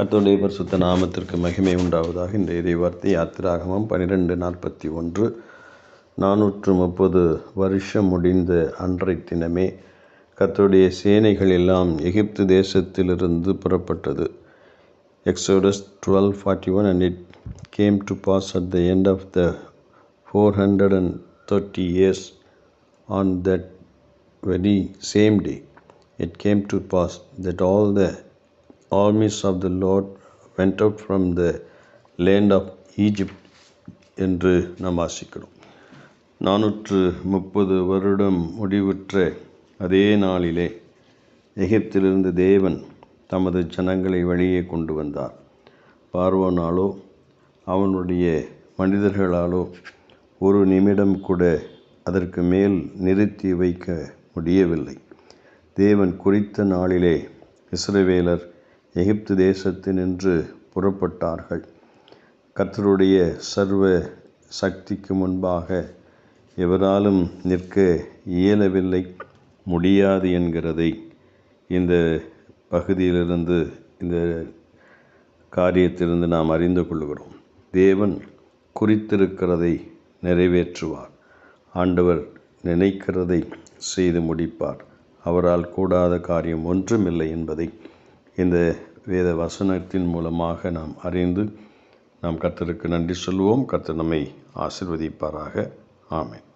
கர்த்தருடைய பரிசுத்த நாமத்திற்கு மகிமை உண்டாவதாக. இந்த இறைவார்த்தை யாத்திராகமம் பன்னிரெண்டு நாற்பத்தி ஒன்று. நானூற்று முப்பது வருஷம் முடிந்த அன்றை தினமே கர்த்தருடைய சேனைகள் எல்லாம் எகிப்து தேசத்திலிருந்து புறப்பட்டது. Exodus twelve forty one and it came to pass at the end of the four hundred and thirty years on that very same day it came to pass that all the armies of the Lord went out from the land of Egypt என்று நாம் வாசிக்கிறோம். நானூற்று முப்பது வருடம் முடிவுற்ற அதே நாளிலே எகிப்திலிருந்து தேவன் தமது ஜனங்களை வெளியே கொண்டு வந்தார். பார்வோனாலோ அவனுடைய மனிதர்களாலோ ஒரு நிமிடம் கூட அதற்கு மேல் நிறுத்தி வைக்க முடியவில்லை. தேவன் குறித்த நாளிலே இஸ்ரவேலர் எகிப்து தேசத்தினின்று புறப்பட்டார்கள். கர்த்தருடைய சர்வ சக்திக்கு முன்பாக எவராலும் நிற்க இயலவில்லை முடியாது என்கிறதை இந்த பகுதியிலிருந்து இந்த காரியத்திலிருந்து நாம் அறிந்து கொள்கிறோம். தேவன் குறித்திருக்கிறதை நிறைவேற்றுவார். ஆண்டவர் நினைக்கிறதை செய்து முடிப்பார். அவரால் கூடாத காரியம் ஒன்றுமில்லை என்பதை இந்த வேத வசனத்தின் மூலமாக நாம் அறிந்து நாம் கர்த்தருக்கு நன்றி சொல்வோம் கர்த்தர் நம்மை ஆசிர்வதிப்பாராக. ஆமேன்.